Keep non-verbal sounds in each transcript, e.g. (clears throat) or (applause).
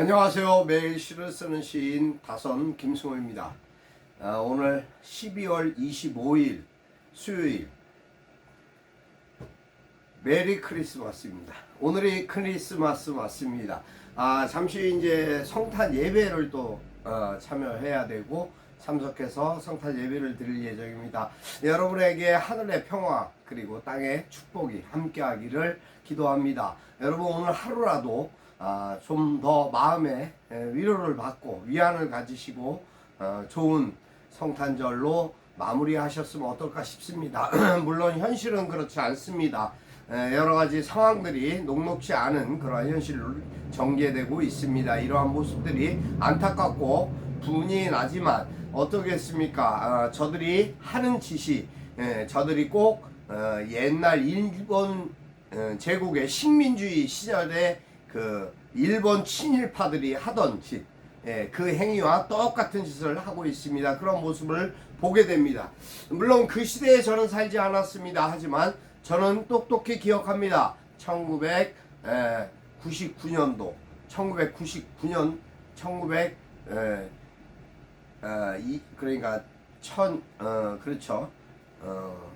안녕하세요. 매일 시를 쓰는 시인 다선 김승호입니다. 아, 오늘 12월 25일 수요일 메리 크리스마스입니다. 오늘이 크리스마스 맞습니다. 아, 잠시 이제 성탄 예배를 또 어, 참여해야 되고 참석해서 성탄 예배를 드릴 예정입니다. 여러분에게 하늘의 평화 그리고 땅의 축복이 함께하기를 기도합니다. 여러분 오늘 하루라도 아, 좀 더 마음의 에, 위로를 받고 위안을 가지시고 어, 좋은 성탄절로 마무리하셨으면 어떨까 싶습니다. (clears throat) 물론 현실은 그렇지 않습니다. 에, 여러 가지 상황들이 녹록지 않은 그러한 현실로 전개되고 있습니다. 이러한 모습들이 안타깝고 분이 나지만 어떻겠습니까? 어, 저들이 하는 짓이 에, 저들이 꼭 어, 옛날 일본 어, 제국의 식민주의 시절에 그 일본 친일파들이 하던 짓, 예, 그 행위와 똑같은 짓을 하고 있습니다. 그런 모습을 보게 됩니다. 물론 그 시대에 저는 살지 않았습니다. 하지만 저는 똑똑히 기억합니다. 1999년도, 1999년, 1900, 에, 어, 이, 그러니까 천, 어, 그렇죠. 어,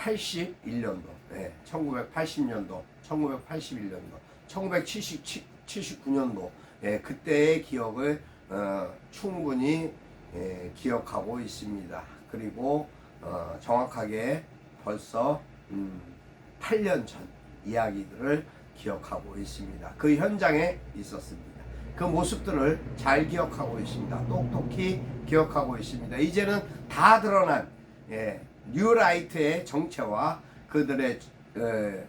1981년도, 예, 1980년도, 1981년도, 1979년도, 예, 그때의 기억을 어, 충분히 예, 기억하고 있습니다. 그리고 어, 정확하게 벌써 음, 8년 전 이야기들을 기억하고 있습니다. 그 현장에 있었습니다. 그 모습들을 잘 기억하고 있습니다. 똑똑히 기억하고 있습니다. 이제는 다 드러난 예, 뉴라이트의 정체와 그들의 에,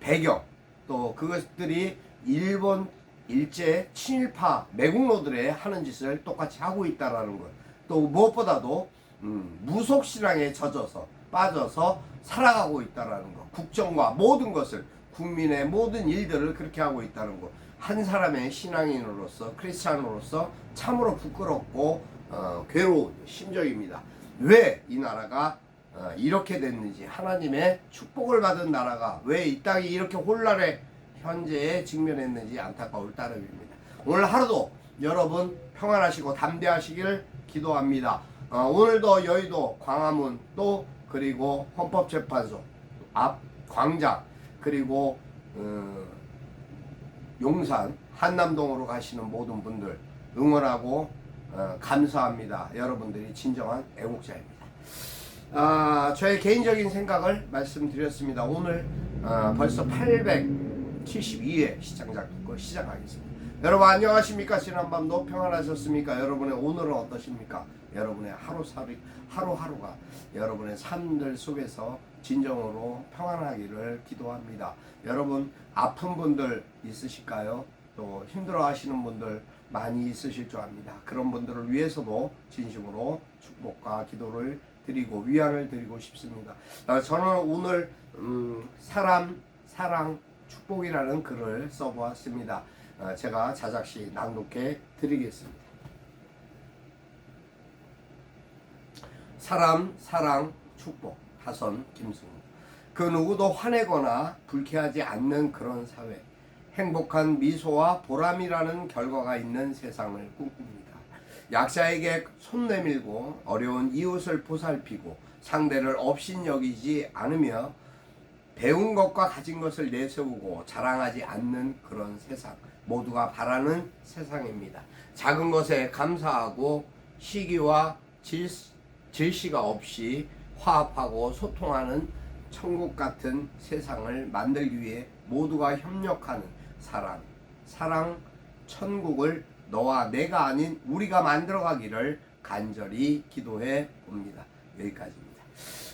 배경 또 그것들이 일본 일제 친일파 매국노들의 하는 짓을 똑같이 하고 있다라는 것. 또 무엇보다도 음, 무속 신앙에 젖어서 빠져서 살아가고 있다라는 것. 국정과 모든 것을 국민의 모든 일들을 그렇게 하고 있다는 것. 한 사람의 신앙인으로서 크리스찬으로서 참으로 부끄럽고 어, 괴로운 심정입니다. 왜 이 나라가 어, 이렇게 됐는지 하나님의 축복을 받은 나라가 왜 이 땅이 이렇게 혼란에 현재에 직면했는지 안타까울 따름입니다. 오늘 하루도 여러분 평안하시고 담대하시기를 기도합니다. 어, 오늘도 여의도 광화문 또 그리고 헌법재판소 앞 광장 그리고 어, 용산 한남동으로 가시는 모든 분들 응원하고 어, 감사합니다. 여러분들이 진정한 애국자입니다. 아, 저의 개인적인 생각을 말씀드렸습니다. 오늘 어, 벌써 872회 시청자 듣고 시작하겠습니다. 여러분 안녕하십니까? 지난밤도 평안하셨습니까? 여러분의 오늘은 어떠십니까? 여러분의 하루살이 하루하루가 여러분의 삶들 속에서 진정으로 평안하기를 기도합니다. 여러분 아픈 분들 있으실까요? 또 힘들어하시는 분들 많이 있으실 줄 압니다. 그런 분들을 위해서도 진심으로 축복과 기도를 드리고 위안을 드리고 싶습니다. 아, 저는 오늘 음, 사람, 사랑, 축복이라는 글을 써보았습니다. 아, 제가 자작시 낭독해 드리겠습니다. 사람, 사랑, 축복. 다선 김승우. 그 누구도 화내거나 불쾌하지 않는 그런 사회. 행복한 미소와 보람이라는 결과가 있는 세상을 꿈꿉니다. 약자에게 손 내밀고 어려운 이웃을 보살피고 상대를 업신여기지 않으며 배운 것과 가진 것을 내세우고 자랑하지 않는 그런 세상. 모두가 바라는 세상입니다. 작은 것에 감사하고 시기와 질, 질시가 없이 화합하고 소통하는 천국 같은 세상을 만들기 위해 모두가 협력하는 사랑, 사랑 천국을 너와 내가 아닌 우리가 만들어가기를 간절히 기도해 봅니다. 여기까지입니다.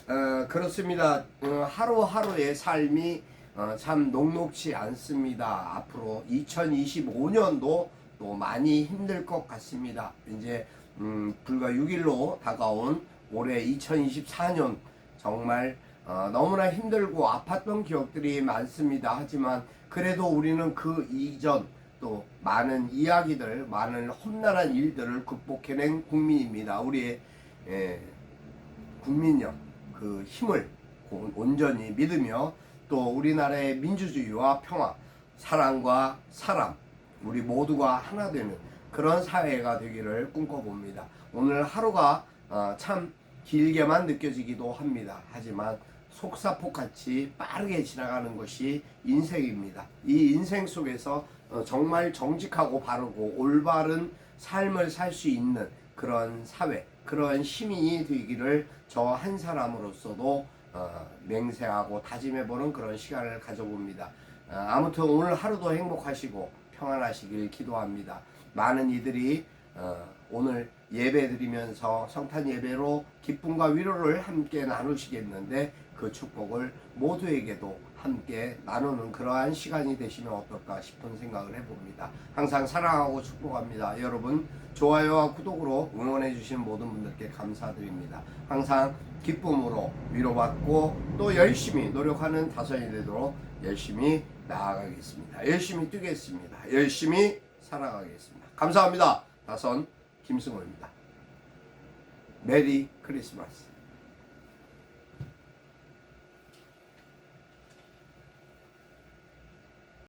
어, 그렇습니다. 어, 하루하루의 삶이 어, 참 녹록치 않습니다. 앞으로 2025년도 또 많이 힘들 것 같습니다. 이제 음, 불과 6일로 다가온 올해 2024년 정말 어, 너무나 힘들고 아팠던 기억들이 많습니다. 하지만 그래도 우리는 그 이전 또 많은 이야기들, 많은 험난한 일들을 극복해낸 국민입니다. 우리의 예, 국민력, 그 힘을 온전히 믿으며 또 우리나라의 민주주의와 평화, 사랑과 사람, 우리 모두가 하나 되는 그런 사회가 되기를 꿈꿔봅니다. 오늘 하루가 어, 참 길게만 느껴지기도 합니다. 하지만 속사폭같이 빠르게 지나가는 것이 인생입니다. 이 인생 속에서 어, 정말 정직하고 바르고 올바른 삶을 살 수 있는 그런 사회, 그런 시민이 되기를 저 한 사람으로서도 어, 맹세하고 다짐해보는 그런 시간을 가져봅니다. 어, 아무튼 오늘 하루도 행복하시고 평안하시길 기도합니다. 많은 이들이 어, 오늘 예배 드리면서 성탄 예배로 기쁨과 위로를 함께 나누시겠는데 그 축복을 모두에게도 함께 나누는 그러한 시간이 되시면 어떨까 싶은 생각을 해봅니다. 항상 사랑하고 축복합니다. 여러분 좋아요와 구독으로 응원해 주신 모든 분들께 감사드립니다. 항상 기쁨으로 위로받고 또 열심히 노력하는 다선이 되도록 열심히 나아가겠습니다. 열심히 뛰겠습니다. 열심히 살아가겠습니다. 감사합니다. 다선 김승호입니다. 메리 크리스마스.